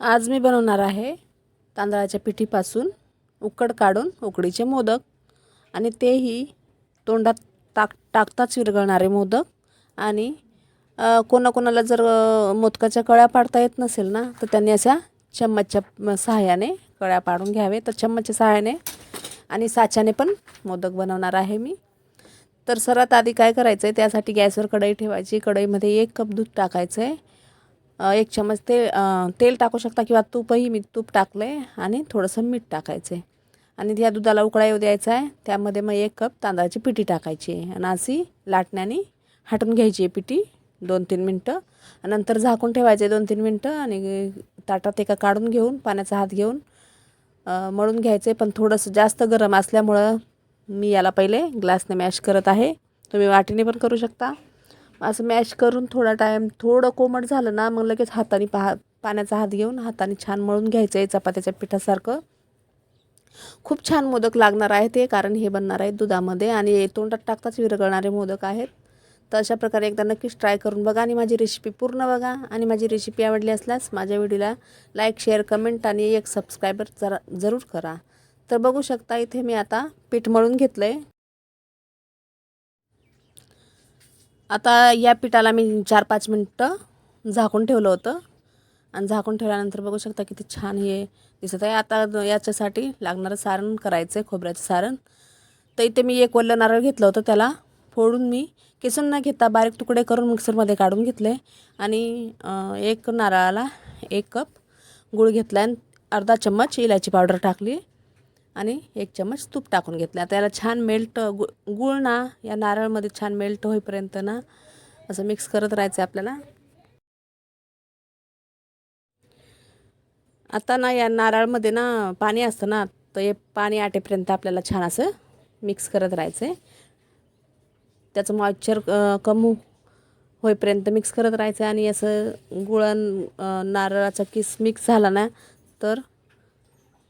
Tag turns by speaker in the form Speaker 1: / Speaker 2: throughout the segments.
Speaker 1: आज मी बनवणार आहे तांदळाच्या पिठीपासून उकड काढून उकडीचे मोदक. आणि तेही तोंडात टाक टाकताच विरघळणारे मोदक. आणि कोणाकोणाला जर मोदकाच्या कळ्या पाडता येत नसेल ना तर त्यांनी अशा चम्मचच्या सहाय्याने कळ्या पाडून घ्यावे. तर चम्मचच्या सहाय्याने आणि साच्याने पण मोदक बनवणार आहे मी. तर सर्वात आधी काय करायचं आहे त्यासाठी गॅसवर कढई ठेवायची. कढईमध्ये एक कप दूध टाकायचं आहे एक चमच ते तेल टाकू शकता किंवा तूपही मी तूप टाकलं आहे आणि थोडंसं मीठ टाकायचं आहे आणि त्या दुधाला उकळा येऊ द्यायचा आहे. त्यामध्ये मग एक कप तांदळाची पिठी टाकायची आहे आणि अशी लाटण्याने हाटून घ्यायची आहे पिठी दोन तीन मिनटं नंतर झाकून ठेवायचे दोन तीन मिनटं आणि ताटात एका काढून घेऊन पाण्याचा हात घेऊन मळून घ्यायचे. पण थोडंसं जास्त गरम असल्यामुळं मी याला पहिले ग्लासने मॅश करत आहे. तुम्ही वाटीने पण करू शकता. असं मॅश करून थोडा टाईम थोडं कोमट झालं ना मग लगेच हाताने पहा पाण्याचा हात घेऊन हाताने छान मळून घ्यायचं आहे चपात्याच्या पिठासारखं. खूप छान मोदक लागणार आहे ते कारण हे बनणार आहे दुधामध्ये आणि तोंडात टाकताच विरगळणारे मोदक आहेत. तर अशा प्रकारे एकदा नक्कीच ट्राय करून बघा आणि माझी रेसिपी पूर्ण बघा आणि माझी रेसिपी आवडली असल्यास माझ्या व्हिडिओला लाईक शेअर कमेंट आणि एक सबस्क्रायबर जरा जरूर करा. तर बघू शकता इथे मी आता पीठ मळून घेतलं आहे आता या पिठाला मी चार पाच मिनटं झाकून ठेवलं होतं. आणि झाकून ठेवल्यानंतर बघू शकता किती छान हे दिसत आहे. आता याच्यासाठी लागणारं सारण करायचं आहे खोबऱ्याचं सारण. तर इथे मी एक वल्लं नारळ घेतलं होतं त्याला. फोडून मी किसून न घेता बारीक तुकडे करून मिक्सरमध्ये काढून घेतले. आणि एक नारळाला एक कप गूळ घेतला आणि अर्धा चम्मच इलायची पावडर टाकली. आणि एक चम्मच तूप टाकून घेतलं. आता याला छान मेल्ट गु गूळ ना या नारळमध्ये छान मेल्ट होईपर्यंत ना असं मिक्स करत राहायचं आहे आपल्याला. आता ना या नारळमध्ये ना पाणी असतं ना तर हे पाणी आटेपर्यंत आपल्याला छान असं मिक्स करत राहायचं आहे त्याचं मॉइश्चर कमू होईपर्यंत मिक्स करत राहायचं आहे आणि असं गुळण नारळाचा किस मिक्स झाला ना तर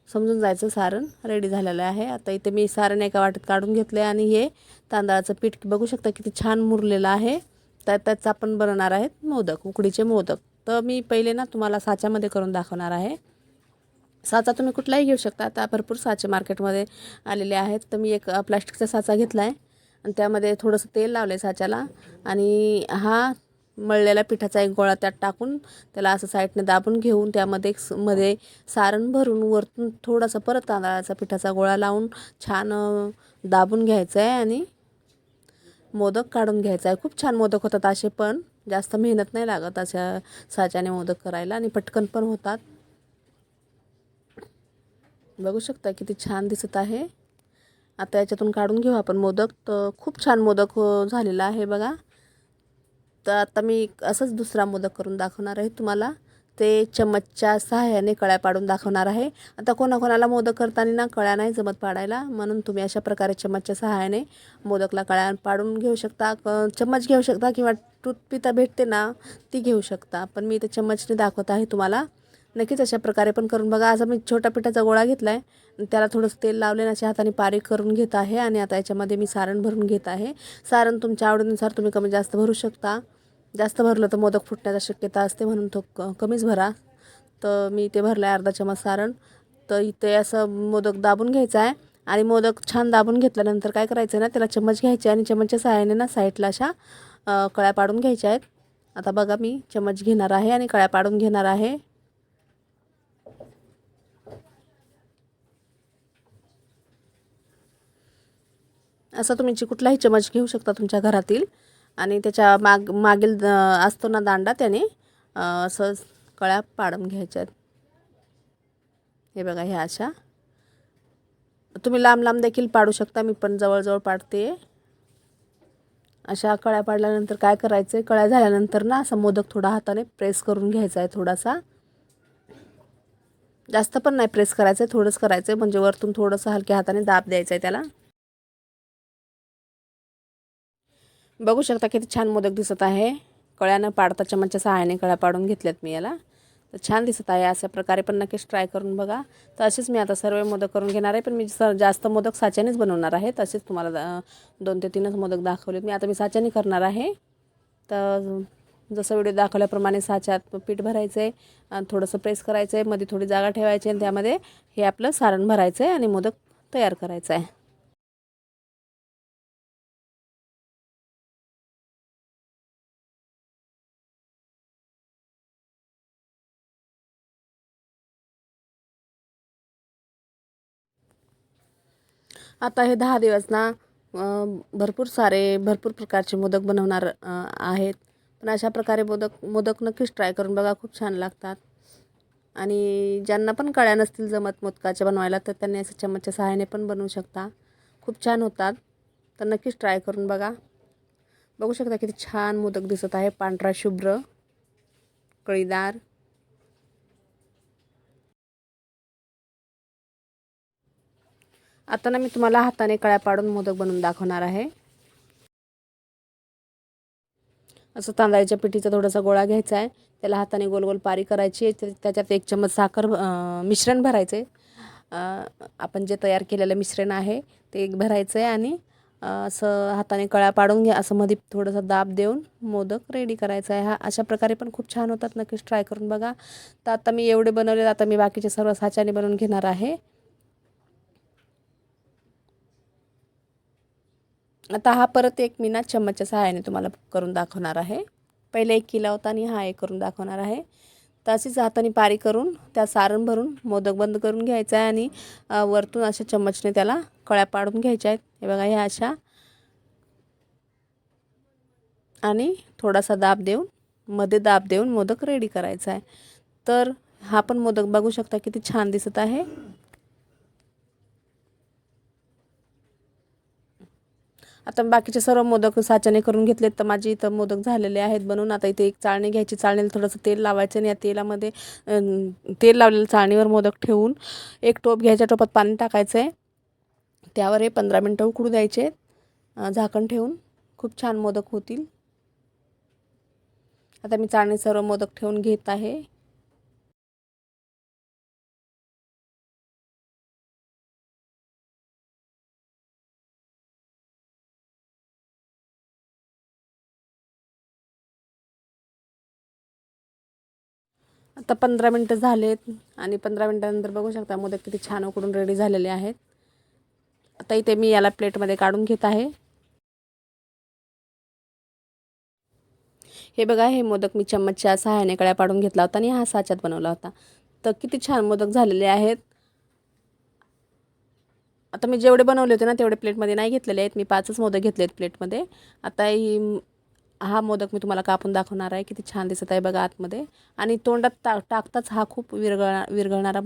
Speaker 1: समजून जायचं सारण रेडी झालेलं आहे. आता इथे मी सारण एका वाटेत काढून घेतलं आहे आणि हे तांदळाचं पीठ बघू शकता किती छान मुरलेलं आहे. तर त्याचं आपण बनवणार आहेत मोदक उकडीचे मोदक. तर मी पहिले ना तुम्हाला साच्यामध्ये करून दाखवणार आहे. साचा तुम्ही कुठलाही घेऊ शकता. आता भरपूर साचे मार्केटमध्ये आलेले आहेत. तर मी एक प्लास्टिकचा साचा घेतला आहे आणि त्यामध्ये थोडंसं तेल लावलं आहे साच्याला. आणि हा मळलेला पिठाचा एक गोळा त्यात टाकून त्याला असं साईडने दाबून घेऊन त्यामध्ये एक मध्ये सारण भरून वरतून थोडासा परत तांदळाचा पिठाचा गोळा लावून छान दाबून घ्यायचं आहे आणि मोदक काढून घ्यायचा आहे खूप छान मोदक होतात असे पण. जास्त मेहनत नाही लागत अशा साच्याने मोदक करायला आणि पटकन पण होतात. बघू शकता किती छान दिसत आहे. आता याच्यातून काढून घेऊ आपण मोदक. तर खूप छान मोदक झालेला आहे बघा. तर आता मी असंच दुसरा मोदक करून दाखवणार आहे तुम्हाला. ते चम्मचच्या सहाय्याने कळ्या पाडून दाखवणार आहे. आता कोणाकोणाला मोदक करताना ना कळ्या नाही जमत पाडायला म्हणून तुम्ही अशा प्रकारे चम्मचच्या सहाय्याने मोदकला कळ्या पाडून घेऊ शकता. क- चम्मच घेऊ शकता किंवा टूथपिता भेटते ना ती घेऊ शकता. पण मी ते चम्मचने दाखवत आहे तुम्हाला. नक्कीच अशा प्रकारे पण करून बघा. आज मी छोटा पिठाचा गोळा घेतला आहे त्याला थोडंसं तेल लावले अशा हाताने बारीक करून घेत आहे आणि आता याच्यामध्ये मी सारण भरून घेत आहे. सारण तुमच्या आवडीनुसार तुम्ही कमी जास्त भरू शकता. जास्त भरलं तर मोदक फुटण्याची शक्यता असते म्हणून तो क कमीच भरा. तर मी ते भरलं आहे अर्धा चमच सारण. तर इथे असं मोदक दाबून घ्यायचा आहे. आणि मोदक छान दाबून घेतल्यानंतर काय करायचं आहे ना त्याला चम्मच घ्यायचे आणि चम्मचच्या सहाय्याने ना साईडला अशा कळ्या पाडून घ्यायच्या आहेत. आता बघा मी चम्मच घेणार आहे आणि कळ्या पाडून घेणार आहे. असं तुम्ही कुठलाही चमच घेऊ शकता तुमच्या घरातील. आणि त्याच्या माग मागील द- असतो ना दांडा त्याने असं कळ्या पाडून घ्यायच्या आहेत. हे बघा ह्या अशा. तुम्ही लांब लांब देखील पाडू शकता मी पण जवळजवळ पाडते. अशा कळ्या पाडल्यानंतर काय करायचं आहे कळ्या झाल्यानंतर ना असा मोदक थोडा हाताने प्रेस करून घ्यायचा आहे थोडासा. जास्त पण नाही प्रेस करायचं आहे थोडंच करायचं आहे म्हणजे वरतून थोडंसं हलक्या हाताने दाब द्यायचा आहे त्याला. बघू शकता किती छान मोदक दिसत आहे. कळ्यानं पाडता चमचच्या सहाय्याने कळ्या पाडून घेतल्यात मी याला. तर छान दिसत आहे अशा प्रकारे पण नक्कीच ट्राय करून बघा. तर असेच मी आता सर्व मोदक करून घेणार आहे पण मी स जास्त मोदक साच्यानेच बनवणार आहे. तसेच तुम्हाला दोन ते तीनच मोदक दाखवलेत. मी आता मी साच्याने करणार आहे. तर जसं व्हिडिओ दाखवल्याप्रमाणे साच्यात पीठ भरायचं आहे आणि थोडंसं प्रेस करायचं आहे मध्ये थोडी जागा ठेवायची आणि त्यामध्ये हे आपलं सारण भरायचं आहे आणि मोदक तयार करायचं आहे आता हे दहा दिवस ना भरपूर सारे भरपूर प्रकारचे मोदक बनवणार आहेत. पण अशा प्रकारे मोदक मोदक नक्कीच ट्राय करून बघा खूप छान लागतात. आणि ज्यांना पण कळ्या नसतील जमत मोदकाच्या बनवायला तर त्यांनी असं चम्मचच्या सहाय्याने पण बनवू शकता. खूप छान होतात. तर नक्कीच ट्राय करून बघा. बघू शकता किती छान मोदक दिसत आहे. पांढरा शुभ्र कळीदार. आता ना मी तुम्हाला हाताने कळ्या पाडून मोदक बनवून दाखवणार आहे. असं तांदळाच्या पिठीचा थोडासा गोळा घ्यायचा आहे. त्याला हाताने गोल गोल पारी करायची आहे. त्याच्यात एक चम्मच साखर मिश्रण मिश्रण भरायचे आपण जे तयार केलेलं मिश्रण आहे ते एक भरायचं आहे आणि असं हाताने कळ्या पाडून घ्या. असं मध्ये थोडंसं दाब देऊन मोदक रेडी करायचा आहे. हा अशा प्रकारे पण खूप छान होतात. नक्कीच ट्राय करून बघा. तर आता मी एवढे बनवले आता मी बाकीचे सर्व साच्याने बनवून घेणार आहे. आता हा परत एक मी ना चम्मचच्या सहाय्याने तुम्हाला करून दाखवणार आहे. पहिले एक किला होता आणि हा एक करून दाखवणार आहे. तर अशीच हाताने पारी करून त्या सारण भरून मोदक बंद करून घ्यायचा आहे आणि वरतून अशा चम्मचने त्याला कळ्या पाडून घ्यायच्या आहेत. हे बघा ह्या अशा. आणि थोडासा दाब देऊन मध्ये दाब देऊन मोदक रेडी करायचा आहे. तर हा पण मोदक बघू शकता किती छान दिसत आहे. आता बाकीचे सर्व मोदक साच्याने करून घेतलेत तर माझे इथं मोदक झालेले आहेत बनवून. आता इथे एक चाळणी घ्यायची चाळणीला थोडंसं तेल लावायचं आणि या तेलामध्ये तेल लावलेलं चाळणीवर मोदक ठेवून एक टोप घ्यायच्या टोपात पाणी टाकायचं आहे त्यावर हे पंधरा मिनटं उकडू द्यायचे. झाकण ठेवून खूप छान मोदक होतील. आता मी चाळणी सर्व मोदक ठेवून घेत आहे. आता पंधरा मिनटं झालेत आणि पंधरा मिनटानंतर बघू शकता मोदक किती छान उकडून रेडी झालेले आहेत. आता इथे मी याला प्लेटमध्ये काढून घेत आहे. हे बघा हे मोदक मी चम्मचच्या सहाय्याने कळ्या पाडून घेतला होता आणि हा साच्यात बनवला होता. तर किती छान मोदक झालेले आहेत. आता मी जेवढे बनवले होते ना तेवढे प्लेटमध्ये नाही घेतलेले आहेत. मी पाचच मोदक घेतले आहेत प्लेटमध्ये आता ही हा मोदक मी तुम्हाला कापून दाखवणार आहे. किती छान दिसत आहे बघा आतमध्ये. आणि तोंडात टा टाकताच हा खूप विरघळा विरघळणारा